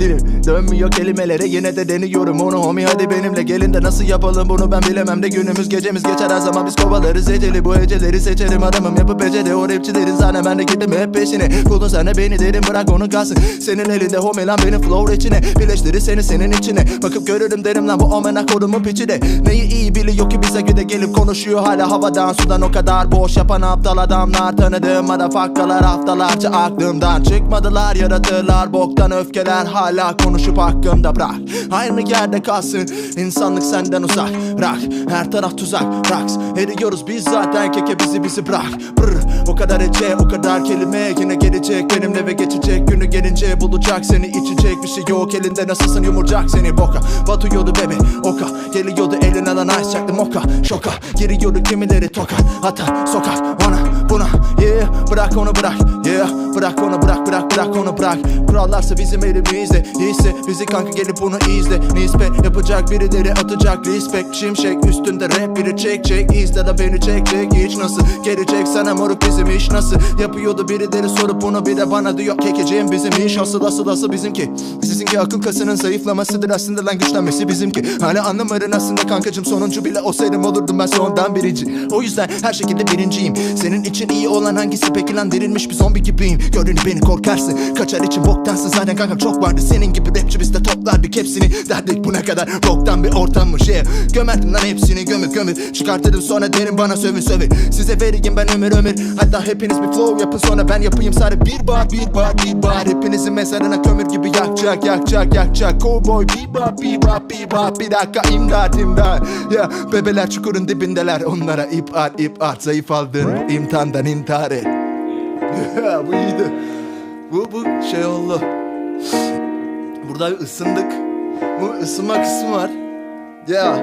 dilim Dönmüyor kelimelere yine de deniyorum onu Homie. Hadi benimle gelin de nasıl yapalım bunu ben bilemem de Günümüz gecemiz geçer. Her zaman biz kovalarız eceli Bu heceleri seçerim. Adamım yapıp beceri O rapçilerin zannı ben de gittim hep peşine. Buldun sen de beni derim bırak onu kalsın. Senin elinde homie lan benim flow içine. Birleştirir seni senin içine. Bakıp görürüm derim lan bu omena kodumun piçi de. Neyi iyi biliyor ki bize güde gelip konuşuyor. Hala havadan sudan o kadar boş yapan aptal adamlar. Tanıdığım motherfuckerlar haftalarca aklımdan Çıkmadılar. Yaratırlar boktan öfkeler Hala konuşup hakkımda bırak. Aynı yerde kalsın? İnsanlık senden uzak. Bırak her taraf tuzak. Raks eriyoruz biz zaten. Keke bizi bizi bırak. Brr, O kadar ece o kadar kelime. Yine gelecek benimle ve geçecek. Günü gelince bulacak seni içecek Bir şey yok. Elinde nasılsın yumurcak seni boka. Batıyordu bebe oka. Geliyordu eline lan ice çaktım oka. Şoka. Giriyordu kimileri toka. Atar sokak ona buna. Yeah bırak onu bırak. Yeah bırak onu bırak bırak bırak onu bırak. Kurallarsa bizim elimizde İyiyse bizi kanka gelip bunu izle. Nispet yapacak birileri atacak respect. Şimşek üstünde rap biri çekecek İzle de beni çekecek hiç nasıl? Gelecek sana moruk bizim iş nasıl? Yapıyordu birileri sorup bunu bir de bana diyor. Kekeceğim bizim iş. Asıl asıl asıl bizimki. Sizinki akıl kasının zayıflamasıdır aslında lan güçlenmesi bizimki. Hala anlamadın aslında kankacım sonuncu bile olsaydım olurdum ben sondan birinci. O yüzden her şekilde birinciyim. Senin için iyi olan hangisi peki lan? Derilmiş bir zombi gibiyim. Gördüğünü beni korkarsın. Kaçar için boktansın. Zaten kankam çok vardı. Senin gibi rapçi biz de toplardık hepsini Derdik bu ne kadar? Boktan bir ortammış yeah. Gömerdim lan hepsini gömür gömür. Çıkartırdım sonra derim bana sövün sövün. Size vereyim ben ömür ömür. Hatta hepiniz bir flow yapın sonra ben yapayım. Sadece bir bar bir bar bir bar Hepinizin mezarına kömür gibi yakacak yakacak yakacak. Cowboy bebop bebop bebop Bir dakika imdat imdat. Ya bebeler çukurun dibindeler. Onlara ip at ip at. Zayıf aldın imtihandan intihar et. Ya, Bu iyiydi. Bu bu şey oldu Burada bir ısındık. Bu ısınma kısmı var. Ya